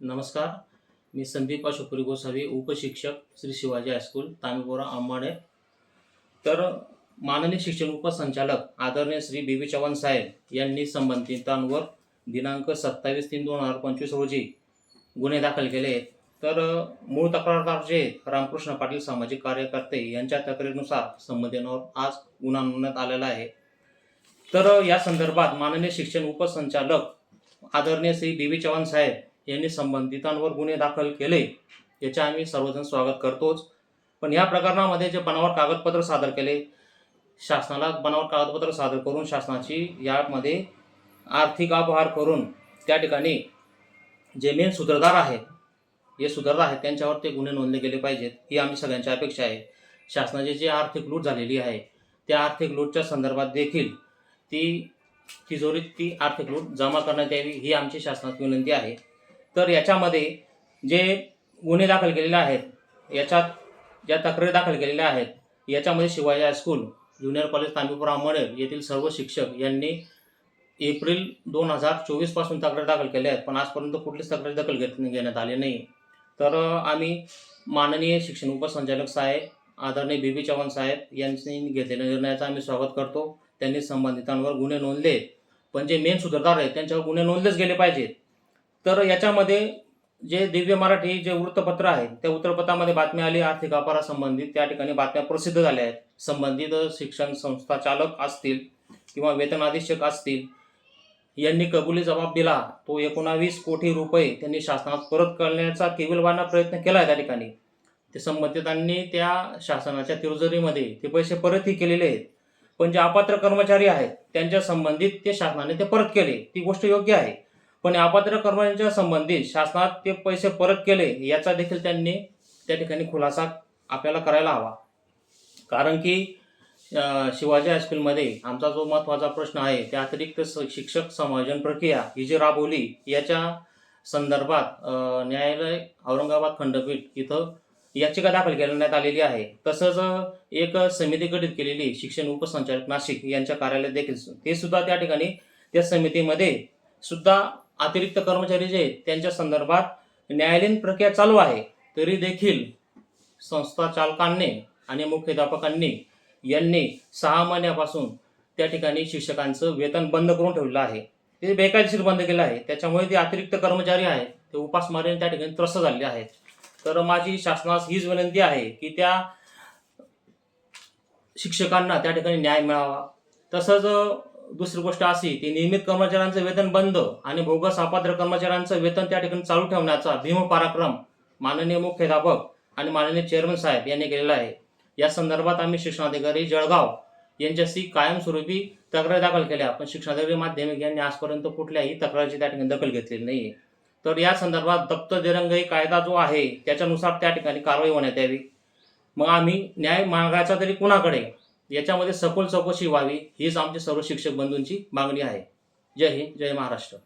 नमस्कार. मी संदीप अशोकपुरी गोसावी उपशिक्षक श्री शिवाजी हायस्कूल तामिबोरा आंबाडे तर माननीय शिक्षण उपसंचालक आदरणीय श्री बी बी चव्हाण साहेब यांनी संबंधितांवर दिनांक सत्तावीस तीन दोन हजार पंचवीस रोजी गुन्हे दाखल केले आहेत. तर मूळ तक्रारदार जे रामकृष्ण पाटील सामाजिक कार्यकर्ते यांच्या तक्रारीनुसार संबंधितांवर आज गुन्हा नोंदवण्यात आलेला आहे. तर या संदर्भात माननीय शिक्षण उपसंचालक आदरणीय श्री बी बी चव्हाण साहेब यांनी संबंधितांवर गुन्हे दाखल केले याचे आम्ही सर्वजण स्वागत करतोच. पण या प्रकरणामध्ये जे बनावट कागदपत्र सादर केले शासनाला बनावट कागदपत्र सादर करून शासनाची यामध्ये आर्थिक अपहार करून त्या ठिकाणी जे मेन सूत्रधार आहेत जे सूत्रधार आहेत त्यांच्यावर ते गुन्हे नोंदले गेले पाहिजेत ही आम्ही सगळ्यांची अपेक्षा आहे. शासनाची जी आर्थिक लूट झालेली आहे त्या आर्थिक लूटच्या संदर्भात देखील ती तिजोरीत ती आर्थिक लूट जमा करण्यात यावी ही आमची शासनाची विनंती आहे. तर याच्यामध्ये जे गुन्हे दाखल केलेले आहेत याच्यात ज्या तक्रारी दाखल केलेल्या आहेत याच्यामध्ये Shivaji high school junior college Tambipura Amalner येथील सर्व शिक्षक यांनी एप्रिल दोन हजार चोवीसपासून तक्रार दाखल केल्या आहेत पण आजपर्यंत कुठलीच तक्रार दखल घेत घेण्यात आली नाही. तर आम्ही माननीय शिक्षण उपसंचालक साहेब आदरणीय बी बी चव्हाण साहेब यांनी घेतलेल्या निर्णयाचा आम्ही स्वागत करतो. त्यांनी संबंधितांवर गुन्हे नोंदले. पण जे मेन सुधारदार आहेत त्यांच्यावर गुन्हे नोंदलेच गेले पाहिजेत. तर याच्यामध्ये जे दिव्य मराठी जे वृत्तपत्र आहे त्या वृत्तपत्रामध्ये बातमी आली आर्थिक अपारासंबंधित त्या ठिकाणी बातम्या प्रसिद्ध झाल्या आहेत. संबंधित शिक्षण संस्था चालक असतील किंवा वेतनाधीक्षक असतील यांनी कबुली जबाब दिला. तो एकोणावीस कोटी रुपये त्यांनी शासनात परत करण्याचा केविलवाना प्रयत्न केला आहे त्या ठिकाणी. ते संबंधितांनी त्या शासनाच्या तिरुजरीमध्ये ते पैसे परतही केलेले आहेत. पण जे अपात्र कर्मचारी आहेत त्यांच्या संबंधित ते शासनाने ते परत केले. ती गोष्ट योग्य आहे. पण अपात्र कर्मचाऱ्यांच्या संबंधित शासनात ते पैसे परत केले याचा देखील त्यांनी त्या ठिकाणी खुलासा आपल्याला करायला हवा. कारण की शिवाजी हायस्कूलमध्ये आमचा जो महत्त्वाचा प्रश्न आहे त्या अतिरिक्त स- शिक्षक समायोजन प्रक्रिया ही जी राबवली याच्या संदर्भात न्यायालय औरंगाबाद खंडपीठ इथं याचिका दाखल करण्यात आलेली आहे. तसंच एक समिती गठीत केलेली शिक्षण उपसंचालक नाशिक यांच्या कार्यालयात देखील ते सुद्धा त्या ठिकाणी त्या समितीमध्ये सुद्धा अतिरिक्त कर्मचारी जे आहेत त्यांच्या संदर्भात न्यायालयीन प्रक्रिया चालू आहे. तरी देखील संस्था चालकांनी आणि मुख्याध्यापकांनी यांनी सहा महिन्यापासून त्या ठिकाणी शिक्षकांचं वेतन बंद करून ठेवलेलं आहे. ते बेकायदेशीर बंद केलं आहे. त्याच्यामुळे ते अतिरिक्त कर्मचारी आहेत. ते उपासमारीने त्या ठिकाणी त्रस्त झालेले आहेत. तर माझी शासनास हीच विनंती आहे की त्या शिक्षकांना त्या ठिकाणी न्याय मिळावा. तसंच दुसरी गोष्ट अशी की नियमित कर्मचाऱ्यांचं वेतन बंद आणि बोगस अपात्र कर्मचाऱ्यांचं वेतन त्या ठिकाणी चालू ठेवण्याचा भीमपराक्रम माननीय मुख्याध्यापक आणि माननीय चेअरमन साहेब यांनी केलेला आहे. या संदर्भात आम्ही शिक्षणाधिकारी जळगाव यांच्याशी कायमस्वरूपी तक्रार दाखल केल्या पण शिक्षणाधिकारी माध्यमिक यांनी आजपर्यंत कुठल्याही तक्रारीची त्या ठिकाणी दखल घेतलेली नाही तर या संदर्भात दप्त दिरंगाई कायदा जो आहे त्याच्यानुसार त्या ठिकाणी कारवाई होण्यात यावी. मग आम्ही न्याय मागायचा तरी कुणाकडे? याच्यामध्ये सखोल चौकशी व्हावी हीच आमची सर्व शिक्षक बंधूंची मागणी आहे. जय हिंद जय महाराष्ट्र.